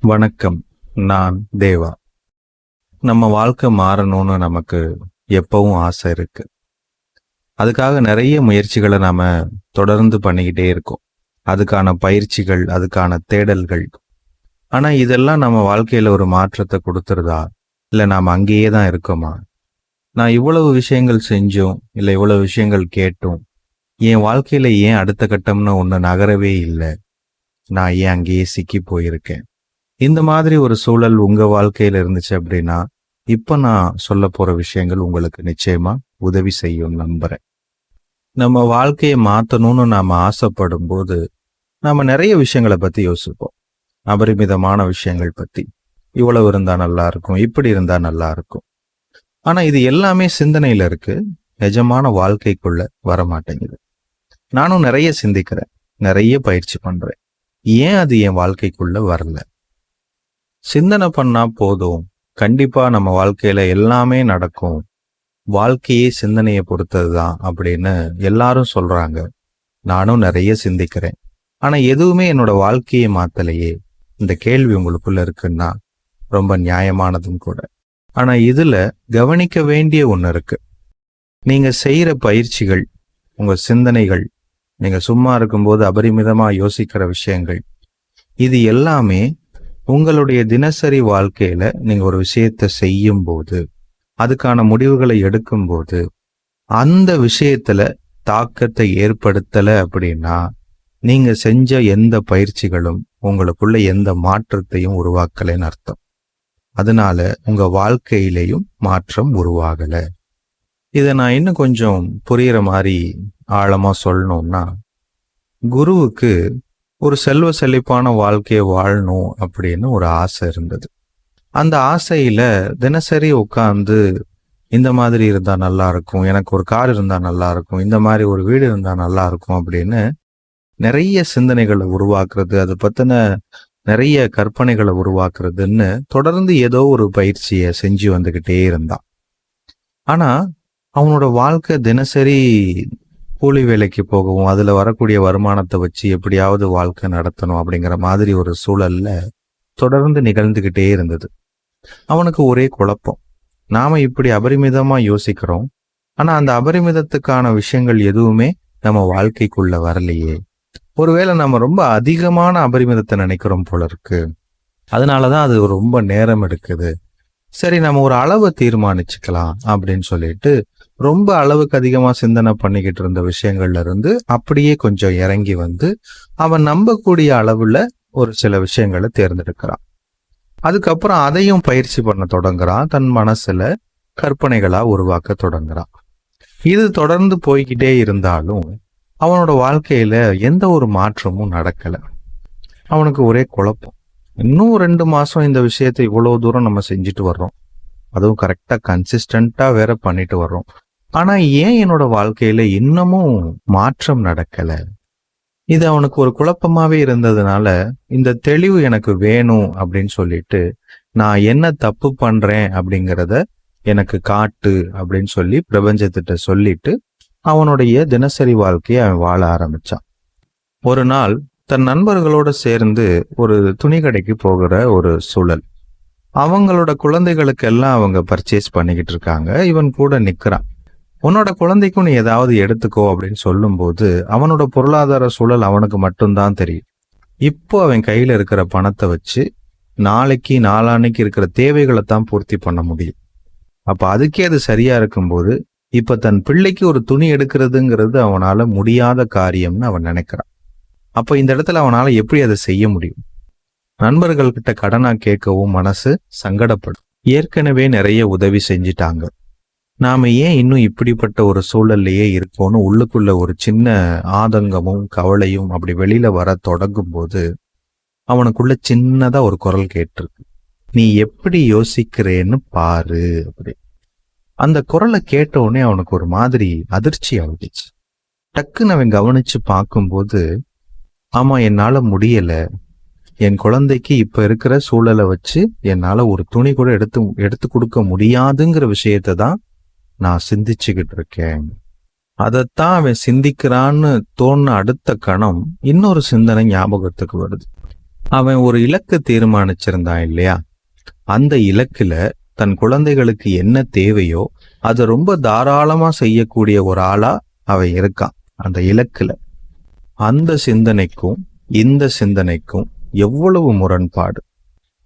வணக்கம் நான் தேவா. நம்ம வாழ்க்கை மாறணும்னு நமக்கு எப்பவும் ஆசை இருக்கு. அதுக்காக நிறைய முயற்சிகளை நாம தொடர்ந்து பண்ணிக்கிட்டே இருக்கோம். அதுக்கான பயிற்சிகள் அதுக்கான தேடல்கள். ஆனா இதெல்லாம் நம்ம வாழ்க்கையில ஒரு மாற்றத்தை கொடுத்துருதா? இல்ல நாம அங்கேயே தான் இருக்கோமா? நான் இவ்வளவு விஷயங்கள் செஞ்சோம் இல்ல இவ்வளவு விஷயங்கள் கேட்டோம். என் வாழ்க்கையில ஏன் அடுத்த கட்டம்னு ஒண்ணு நகரவே இல்லை. நான் ஏன் அங்கேயே சிக்கி போயிருக்கேன்? இந்த மாதிரி ஒரு சூழல் உங்க வாழ்க்கையில இருந்துச்சு அப்படின்னா இப்ப நான் சொல்ல போற விஷயங்கள் உங்களுக்கு நிச்சயமா உதவி செய்யும் நம்புறேன். நம்ம வாழ்க்கையை மாத்தணும்னு நாம ஆசைப்படும் போது நாம நிறைய விஷயங்களை பத்தி யோசிப்போம். அபரிமிதமான விஷயங்கள் பத்தி. இவ்வளவு இருந்தா நல்லா இருக்கும் இப்படி இருந்தா நல்லா இருக்கும். ஆனா இது எல்லாமே சிந்தனையில இருக்கு. நிஜமான வாழ்க்கைக்குள்ள வர மாட்டேங்குது நானும் நிறைய சிந்திக்கிறேன். நிறைய பயிற்சி பண்றேன். ஏன் அது என் வாழ்க்கைக்குள்ள வரல? சிந்தனை பண்ணா போதும். கண்டிப்பா நம்ம வாழ்க்கையில எல்லாமே நடக்கும். வாழ்க்கையே சிந்தனையை பொறுத்தது தான் அப்படின்னு எல்லாரும் சொல்றாங்க. நானும் நிறைய சிந்திக்கிறேன். ஆனா எதுவுமே என்னோட வாழ்க்கையை மாத்தலையே. இந்த கேள்வி உங்களுக்குள்ள இருக்குன்னா ரொம்ப நியாயமானதும் கூட. ஆனா இதுல கவனிக்க வேண்டிய ஒன்று இருக்கு. நீங்க செய்யற பயிற்சிகள் உங்க சிந்தனைகள் நீங்க சும்மா இருக்கும்போது அபரிமிதமா யோசிக்கிற விஷயங்கள் இது எல்லாமே உங்களுடைய தினசரி வாழ்க்கையில நீங்க ஒரு விஷயத்தை செய்யும் போது அதுக்கான முடிவுகளை எடுக்கும்போது அந்த விஷயத்துல தாக்கத்தை ஏற்படுத்தல அப்படின்னா நீங்க செஞ்ச எந்த பயிற்சிகளும் உங்களுக்குள்ள எந்த மாற்றத்தையும் உருவாக்கலைன்னு அர்த்தம். அதனால உங்க வாழ்க்கையிலையும் மாற்றம் உருவாகல. இதை நான் இன்னும் கொஞ்சம் புரியுற மாதிரி ஆழமா சொல்லணும்னா குருவுக்கு ஒரு செல்வ செழிப்பான வாழ்க்கையை வாழணும் அப்படின்னு ஒரு ஆசை இருந்தது. அந்த ஆசையில தினசரி உட்காந்து இந்த மாதிரி இருந்தா நல்லா இருக்கும் எனக்கு ஒரு கார் இருந்தா நல்லா இருக்கும் இந்த மாதிரி ஒரு வீடு இருந்தா நல்லா இருக்கும் அப்படின்னு நிறைய சிந்தனைகளை உருவாக்குறது அதை பத்தின நிறைய கற்பனைகளை உருவாக்குறதுன்னு தொடர்ந்து ஏதோ ஒரு பயிற்சியை செஞ்சு வந்துகிட்டே இருந்தான். ஆனா அவனோட வாழ்க்கை தினசரி கூலி வேலைக்கு போகவும் அதுல வரக்கூடிய வருமானத்தை வச்சு எப்படியாவது வாழ்க்கை நடத்தணும் அப்படிங்கிற மாதிரி ஒரு சூழல்ல தொடர்ந்து நிகழ்ந்துகிட்டே இருந்தது. அவனுக்கு ஒரே குழப்பம். நாம இப்படி அபரிமிதமா யோசிக்கிறோம். ஆனா அந்த அபரிமிதத்துக்கான விஷயங்கள் எதுவுமே நம்ம வாழ்க்கைக்குள்ள வரலையே. ஒருவேளை நம்ம ரொம்ப அதிகமான அபரிமிதத்தை நினைக்கிறோம் போல இருக்கு. அதனாலதான் அது ரொம்ப நேரம் எடுக்குது. சரி நம்ம ஒரு அளவை தீர்மானிச்சுக்கலாம் அப்படின்னு சொல்லிட்டு ரொம்ப அளவுக்கு அதிகமா சிந்தனை பண்ணிக்கிட்டு இருந்த விஷயங்கள்ல இருந்து அப்படியே கொஞ்சம் இறங்கி வந்து அவன் நம்பக்கூடிய அளவுல ஒரு சில விஷயங்களை தேர்ந்தெடுக்கிறான். அதுக்கப்புறம் அதையும் பயிற்சி பண்ண தொடங்குறான். தன் மனசுல கற்பனைகளா உருவாக்க தொடங்குறான். இது தொடர்ந்து போய்கிட்டே இருந்தாலும் அவனோட வாழ்க்கையில எந்த ஒரு மாற்றமும் நடக்கல. அவனுக்கு ஒரே குழப்பம். இன்னும் ரெண்டு மாசம் இந்த விஷயத்தை இவ்வளவு தூரம் நம்ம செஞ்சுட்டு வர்றோம். அதுவும் கரெக்டா கன்சிஸ்டண்ட்டாக வேற பண்ணிட்டு வர்றோம். ஆனா ஏன் என்னோட வாழ்க்கையில இன்னமும் மாற்றம் நடக்கலை? இது அவனுக்கு ஒரு குழப்பமாவே இருந்ததுனால இந்த தெளிவு எனக்கு வேணும் அப்படின்னு சொல்லிட்டு நான் என்ன தப்பு பண்றேன் அப்படிங்கிறத எனக்கு காட்டு அப்படின்னு சொல்லி பிரபஞ்சத்திட்ட சொல்லிட்டு அவனுடைய தினசரி வாழ்க்கையை அவன் வாழ ஆரம்பிச்சான். ஒரு நாள் தன் நண்பர்களோட சேர்ந்து ஒரு துணி கடைக்கு போகிற ஒரு சூழல். அவங்களோட குழந்தைகளுக்கெல்லாம் அவங்க பர்ச்சேஸ் பண்ணிக்கிட்டு இருக்காங்க. இவன் கூட நிற்கிறான் உன்னோட குழந்தைக்கும் நீ ஏதாவது எடுத்துக்கோ அப்படின்னு சொல்லும்போது அவனோட பொருளாதார சூழல் அவனுக்கு மட்டும்தான் தெரியும். இப்போ அவன் கையில் இருக்கிற பணத்தை வச்சு நாளைக்கு நாளான்னைக்கு இருக்கிற தேவைகளை தான் பூர்த்தி பண்ண முடியும். அப்போ அதுக்கே அது சரியா இருக்கும்போது இப்போ தன் பிள்ளைக்கு ஒரு துணி எடுக்கிறதுங்கிறது அவனால் முடியாத காரியம்னு அவன் நினைக்கிறான். அப்ப இந்த இடத்துல அவனால எப்படி அதை செய்ய முடியும்? நண்பர்கள்கிட்ட கடனா கேட்கவும் மனசு சங்கடப்படும். ஏற்கனவே நிறைய உதவி செஞ்சிட்டாங்க. நாம ஏன் இன்னும் இப்படிப்பட்ட ஒரு சூழல்லையே இருக்கோம்னு உள்ளுக்குள்ள ஒரு சின்ன ஆதங்கமும் கவலையும் அப்படி வெளியில வர தொடங்கும் போது அவனுக்குள்ள சின்னதா ஒரு குரல் கேட்டிருக்கு. நீ எப்படி யோசிக்கிறேன்னு பாரு அப்படி. அந்த குரலை கேட்ட உடனே அவனுக்கு ஒரு மாதிரி அதிர்ச்சி ஆகிடுச்சு டக்குன்னு அவன் கவனிச்சு பார்க்கும்போது ஆமா என்னால முடியல. என் குழந்தைக்கு இப்ப இருக்கிற சூழலை வச்சு என்னால ஒரு துணி கூட எடுத்து எடுத்து கொடுக்க முடியாதுங்கிற விஷயத்தை தான் நான் சிந்திச்சுக்கிட்டு இருக்கேன். அதைத்தான் அவன் சிந்திக்கிறான்னு தோணுன அடுத்த கணம் இன்னொரு சிந்தனை ஞாபகத்துக்கு வருது. அவன் ஒரு இலக்கு தீர்மானிச்சிருந்தான் இல்லையா? அந்த இலக்குல தன் குழந்தைகளுக்கு என்ன தேவையோ அதை ரொம்ப தாராளமா செய்யக்கூடிய ஒரு ஆளா அவன் இருக்கான். அந்த இலக்குல. அந்த சிந்தனைக்கும் இந்த சிந்தனைக்கும் எவ்வளவு முரண்பாடு?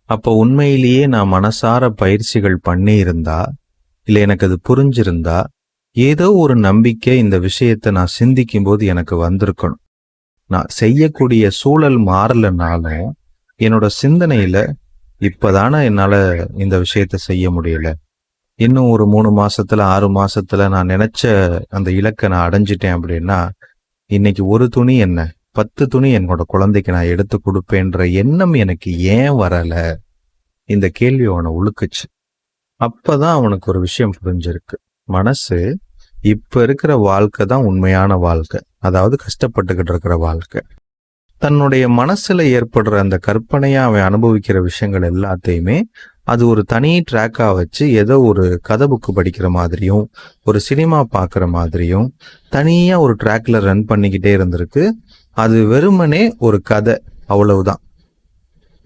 அப்போ உண்மையிலேயே நான் மனசார பயிற்சிகள் பண்ணியிருந்தா இல்லை எனக்கு அது புரிஞ்சிருந்தா ஏதோ ஒரு நம்பிக்கை இந்த விஷயத்தை நான் சிந்திக்கும் போது எனக்கு வந்திருக்கணும். நான் செய்யக்கூடிய சூழல் மாறலனாலும் என்னோட சிந்தனையில இப்பதானே என்னால இந்த விஷயத்த செய்ய முடியல. இன்னும் ஒரு மூணு மாசத்துல ஆறு மாசத்துல நான் நினைச்ச அந்த இலக்கை நான் அடைஞ்சிட்டேன் அப்படின்னா இன்னைக்கு ஒரு துணி என்ன? பத்து துணி என்னோட குழந்தைக்கு நான் எடுத்து கொடுப்பேன்ற எண்ணம் எனக்கு ஏன் வரல? இந்த கேள்வி அவனை உழுக்குச்சு அப்பதான் அவனுக்கு ஒரு விஷயம் புரிஞ்சிருக்கு. மனசு இப்ப இருக்கிற வாழ்க்கை தான் உண்மையான வாழ்க்கை. அதாவது கஷ்டப்பட்டுக்கிட்டு இருக்கிற வாழ்க்கை. தன்னுடைய மனசுல ஏற்படுற அந்த கற்பனையா அவன் அனுபவிக்கிற விஷயங்கள் எல்லாத்தையுமே அது ஒரு தனி ட்ராக்காக வச்சு ஏதோ ஒரு கதை புக்கு படிக்கிற மாதிரியும் ஒரு சினிமா பார்க்குற மாதிரியும் தனியாக ஒரு ட்ராக்ல ரன் பண்ணிக்கிட்டே இருந்திருக்கு. அது வெறுமனே ஒரு கதை அவ்வளவுதான்.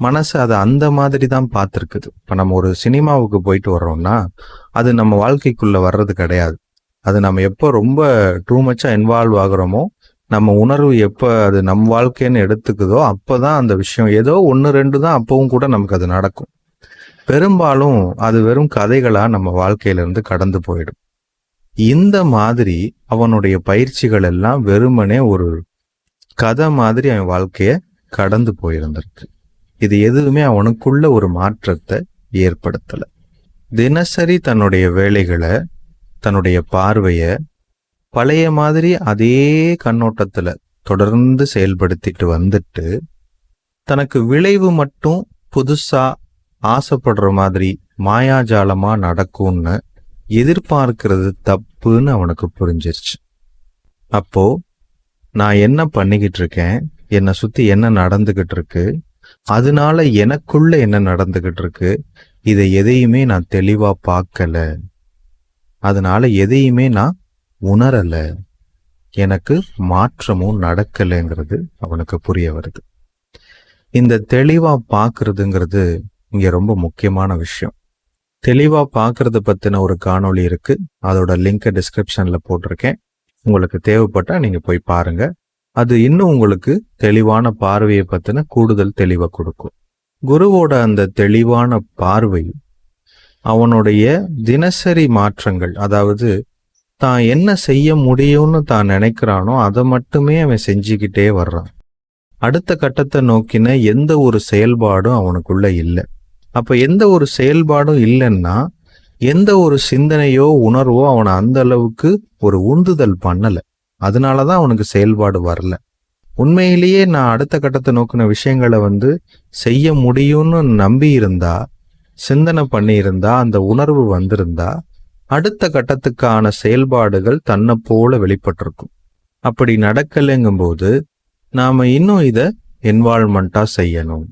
மனசு அதை அந்த மாதிரி தான் பார்த்துருக்குது. இப்போ நம்ம ஒரு சினிமாவுக்கு போயிட்டு வர்றோம்னா அது நம்ம வாழ்க்கைக்குள்ளே வர்றது கிடையாது. அது நம்ம எப்போ ரொம்ப டூ மச்சாக இன்வால்வ் ஆகுறோமோ நம்ம உணர்வு எப்போ அது நம் வாழ்க்கைன்னு எடுத்துக்குதோ அப்போ தான் அந்த விஷயம். ஏதோ ஒன்று ரெண்டு தான் அப்பவும் கூட நமக்கு அது நடக்கும். பெரும்பாலும் அது வெறும் கதைகளா நம்ம வாழ்க்கையிலிருந்து கடந்து போயிடும். இந்த மாதிரி அவனுடைய பயிற்சிகள் எல்லாம் வெறுமனே ஒரு கதை மாதிரி அவன் வாழ்க்கைய கடந்து போயிருந்திருக்கு. இது எதுவுமே அவனுக்குள்ள ஒரு மாற்றத்தை ஏற்படுத்தல. தினசரி தன்னுடைய வேலைகளை தன்னுடைய பார்வைய பழைய மாதிரி அதே கண்ணோட்டத்துல தொடர்ந்து செயல்படுத்திட்டு வந்துட்டு தனக்கு விளைவு மட்டும் புதுசா ஆசைப்படுற மாதிரி மாயாஜாலமா நடக்கும்னு எதிர்பார்க்கிறது தப்புன்னு அவனுக்கு புரிஞ்சிருச்சு. அப்போ நான் என்ன பண்ணிக்கிட்டு இருக்கேன்? என்னை சுத்தி என்ன நடந்துகிட்டு இருக்கு? அதனால எனக்குள்ள என்ன நடந்துகிட்டு இருக்கு? இதை எதையுமே நான் தெளிவா பார்க்கல. அதனால எதையுமே நான் உணரல. எனக்கு மாற்றமும் நடக்கலைங்கிறது அவனுக்கு புரிய வருது. இந்த தெளிவா பார்க்கறதுங்கிறது இங்க ரொம்ப முக்கியமான விஷயம். தெளிவா பார்க்கறத பத்தின ஒரு காணொளி இருக்கு. அதோட லிங்கை டிஸ்கிரிப்ஷன்ல போட்டிருக்கேன். உங்களுக்கு தேவைப்பட்டா நீங்க போய் பாருங்க. அது இன்னும் உங்களுக்கு தெளிவான பார்வையை பத்தின கூடுதல் தெளிவை கொடுக்கும். குருவோட அந்த தெளிவான பார்வை அவனுடைய தினசரி மாற்றங்கள் அதாவது தான் என்ன செய்ய முடியும்னு தான் நினைக்கிறானோ அதை மட்டுமே அவன் செஞ்சுக்கிட்டே வர்றான். அடுத்த கட்டத்தை நோக்கின எந்த ஒரு செயல்பாடும் அவனுக்குள்ள இல்லை. அப்போ எந்த ஒரு செயல்பாடும் இல்லைன்னா எந்த ஒரு சிந்தனையோ உணர்வோ அவனை அந்த அளவுக்கு ஒரு உந்துதல் பண்ணலை. அதனால தான் அவனுக்கு செயல்பாடு வரல. உண்மையிலேயே நான் அடுத்த கட்டத்தை நோக்கின விஷயங்களை வந்து செய்ய முடியும்னு நம்பி இருந்தா சிந்தனை பண்ணியிருந்தா அந்த உணர்வு வந்திருந்தா அடுத்த கட்டத்துக்கான செயல்பாடுகள் தன்னை போல வெளிப்பட்டிருக்கும். அப்படி நடக்கலைங்கும்போது நாம இன்னும் இதை என்வால்மெண்டா செய்யணும்.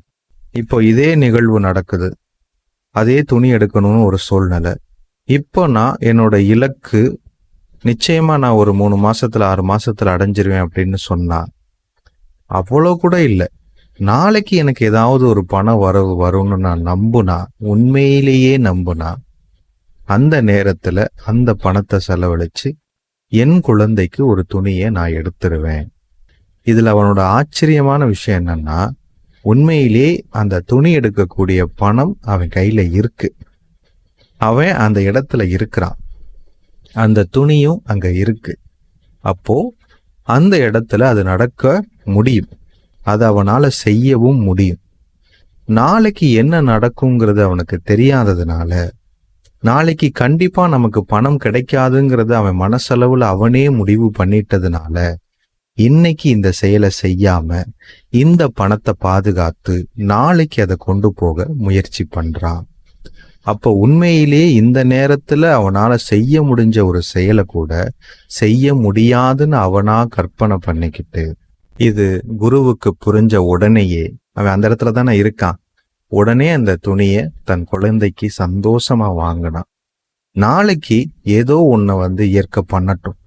இப்போ இதே நிகழ்வு நடக்குது. அதே துணி எடுக்கணும்னு ஒரு சூழ்நிலை. இப்போ நான் என்னோட இலக்கு நிச்சயமா நான் ஒரு மூணு மாசத்துல ஆறு மாசத்துல அடைஞ்சிருவேன் அப்படின்னு சொன்னா அவ்வளோ கூட இல்லை. நாளைக்கு எனக்கு ஏதாவது ஒரு பண வரவு வரும்னு நான் நம்புனா உண்மையிலேயே நம்புனா அந்த நேரத்துல அந்த பணத்தை செலவழிச்சு என் குழந்தைக்கு ஒரு துணியை நான் எடுத்துருவேன். இதுல அவனோட ஆச்சரியமான விஷயம் என்னன்னா உண்மையிலே அந்த துணி எடுக்கக்கூடிய பணம் அவன் கையில இருக்கு. அவன் அந்த இடத்துல இருக்கிறான். அந்த துணியும் அங்க இருக்கு. அப்போ அந்த இடத்துல அது நடக்க முடியும். அது அவனால செய்யவும் முடியும். நாளைக்கு என்ன நடக்குங்கிறது அவனுக்கு தெரியாததுனால நாளைக்கு கண்டிப்பா நமக்கு பணம் கிடைக்காதுங்கிறது அவன் மனசளவுல அவனே முடிவு பண்ணிட்டதுனால இன்னைக்கு இந்த செயலை செய்யாம இந்த பணத்தை பாதுகாத்து நாளைக்கு அதை கொண்டு போக முயற்சி பண்றான். அப்ப உண்மையிலேயே இந்த நேரத்துல அவனால செய்ய முடிஞ்ச ஒரு செயலை கூட செய்ய முடியாதுன்னு அவனா கற்பனை பண்ணிக்கிட்டு இது குருவுக்கு புரிஞ்ச உடனேயே அவன் அந்த இடத்துல தானே இருக்கான். உடனே அந்த துணியை தன் குழந்தைக்கு சந்தோஷமா வாங்கினான். நாளைக்கு ஏதோ ஒன்ன வந்து ஏற்க பண்ணட்டும்.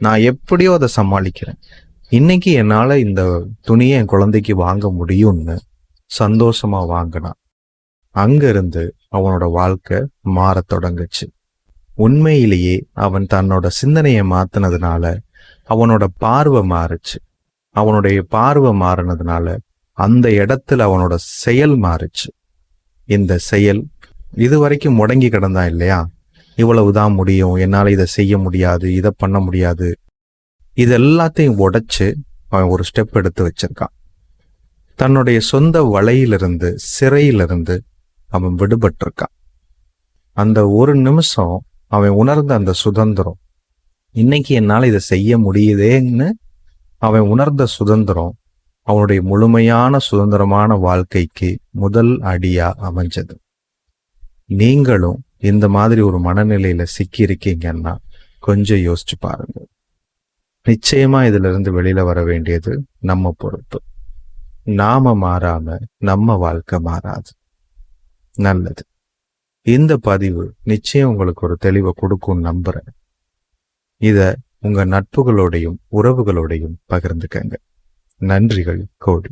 நான் எப்படியோ அதை சமாளிக்கிறேன். இன்னைக்கு என்னால இந்த துணியை என் குழந்தைக்கு வாங்க முடியும்னு சந்தோஷமா வாங்கினான் அங்கிருந்து அவனோட வாழ்க்கை மாறத் தொடங்குச்சு. உண்மையிலேயே அவன் தன்னோட சிந்தனையை மாத்தினதுனால அவனோட பார்வை மாறுச்சு. அவனுடைய பார்வை மாறினதுனால அந்த இடத்துல அவனோட செயல் மாறுச்சு. இந்த செயல் இதுவரைக்கும் முடங்கி கிடந்தான் இல்லையா? இவ்வளவுதான் முடியும். என்னால் இதை செய்ய முடியாது இதை பண்ண முடியாது. இது எல்லாத்தையும் உடைச்சு அவன் ஒரு ஸ்டெப் எடுத்து வச்சிருக்கான். தன்னுடைய சொந்த வலையிலிருந்து சிறையிலிருந்து அவன் விடுபட்டிருக்கான். அந்த ஒரு நிமிஷம் அவன் உணர்ந்த அந்த சுதந்திரம் இன்னைக்கு என்னால் இதை செய்ய முடியுதேன்னு? அவன் உணர்ந்த சுதந்திரம் அவனுடைய முழுமையான சுதந்திரமான வாழ்க்கைக்கு முதல் அடியா அமைஞ்சது. நீங்களும் இந்த மாதிரி ஒரு மனநிலையில சிக்கி இருக்கீங்கன்னா கொஞ்சம் யோசிச்சு பாருங்க. நிச்சயமா இதுல இருந்து வெளியில வர வேண்டியது நம்ம பொறுப்பு. நாம மாறாம நம்ம வாழ்க்கை மாறாது. நல்லது. இந்த பதிவு நிச்சயம் உங்களுக்கு ஒரு தெளிவை கொடுக்கும் நம்புறேன். இத உங்க நட்புகளோடையும் உறவுகளோடையும் பகிர்ந்துக்கங்க. நன்றிகள் கோடி.